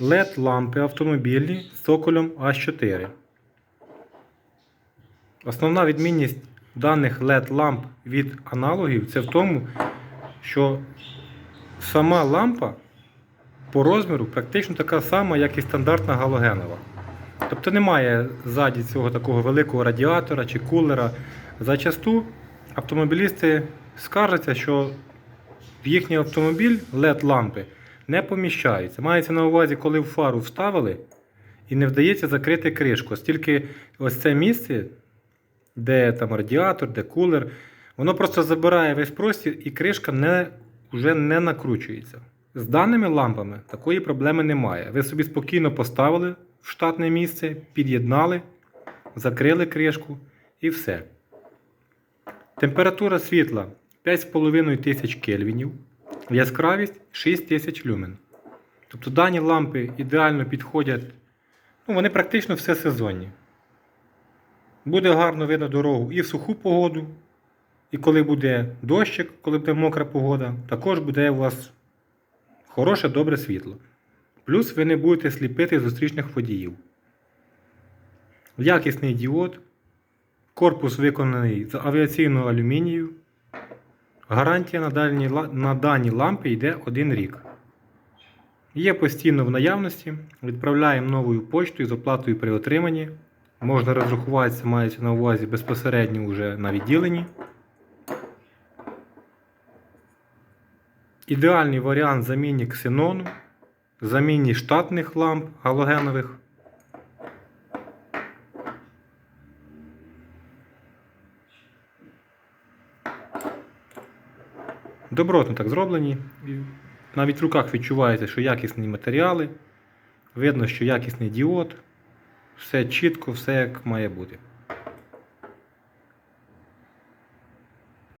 LED лампи автомобільні з цоколем А4. Основна відмінність даних LED ламп від аналогів це в тому, що сама лампа по розміру практично така сама, як і стандартна галогенова. Тобто немає ззаді цього такого великого радіатора чи кулера. Зачасту автомобілісти скаржаться, що їхній автомобіль LED лампи не поміщаються. Мається на увазі, коли в фару вставили і не вдається закрити кришку. Стільки ось це місце, де там радіатор, де кулер, воно просто забирає весь простір і кришка не, вже не накручується. З даними лампами такої проблеми немає. Ви собі спокійно поставили в штатне місце, під'єднали, закрили кришку і все. Температура світла 5,5 тисяч кельвінів, яскравість 6 тисяч люмен. Тобто дані лампи ідеально підходять, ну, вони практично все сезонні. Буде гарно видно дорогу і в суху погоду, і коли буде дощик, коли буде мокра погода, також буде у вас хороше, добре світло. Плюс ви не будете сліпити зустрічних водіїв. Якісний діод, корпус виконаний з авіаційного алюмінію. Гарантія на, дальні, на дані лампи йде 1 рік. Є постійно в наявності. Відправляємо новою почтою з оплатою при отриманні. Можна розрахуватися, мається на увазі безпосередньо вже на відділенні. Ідеальний варіант заміні ксенону, заміні штатних ламп галогенових. Добротно так зроблені. Навіть в руках відчувається, що якісні матеріали. Видно, що якісний діод. Все чітко, все як має бути.